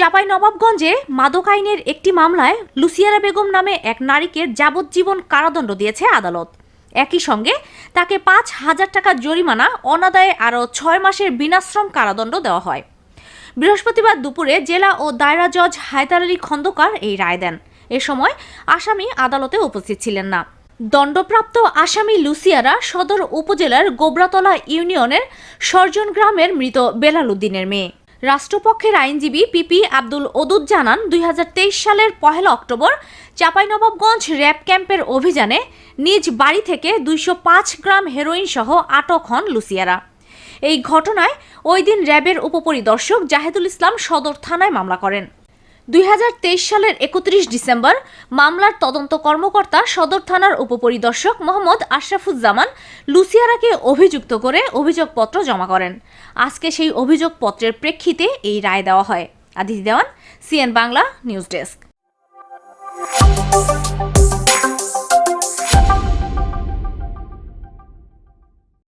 চাপাই নবাবগঞ্জে মাদক আইনের একটি মামলায় লুসিয়ারা বেগম নামে এক নারীকে যাবজ্জীবন কারাদণ্ড দিয়েছে আদালত। একই সঙ্গে তাকে পাঁচ হাজার টাকা জরিমানা, অনাদায়ে আরও ছয় মাসের বিনাশ্রম কারাদণ্ড দেওয়া হয়। বৃহস্পতিবার দুপুরে জেলা ও দায়রা জজ হায়দার আলী খন্দকার এই রায় দেন। এ সময় আসামি আদালতে উপস্থিত ছিলেন না। দণ্ডপ্রাপ্ত আসামি লুসিয়ারা সদর উপজেলার গোবরাতলা ইউনিয়নের সর্জন গ্রামের মৃত বেলাল উদ্দিনের মেয়ে। রাষ্ট্রপক্ষের আইনজীবী পিপি আব্দুল ওদুদ জানান, দুই হাজার তেইশ সালের পহেলা অক্টোবর চাঁপাইনবাবগঞ্জ র্যাব ক্যাম্পের অভিযানে নিজ বাড়ি থেকে দুইশো পাঁচ গ্রাম হেরোইন সহ আটক হন লুসিয়ারা। এই ঘটনায় ওই দিন র্যাবের উপপরিদর্শক জাহেদুল ইসলাম সদর থানায় মামলা করেন। দুই হাজার তেইশ সালের একত্রিশ ডিসেম্বর মামলার তদন্ত কর্মকর্তা সদর থানার উপপরিদর্শক মোহাম্মদ আশরাফুজ্জামান লুসিয়ারাকে অভিযুক্ত করে অভিযোগপত্র জমা করেন। আজকে সেই অভিযোগপত্রের প্রেক্ষিতে এই রায় দেওয়া হয়। Aditi Dewan, CN Bangla, news desk.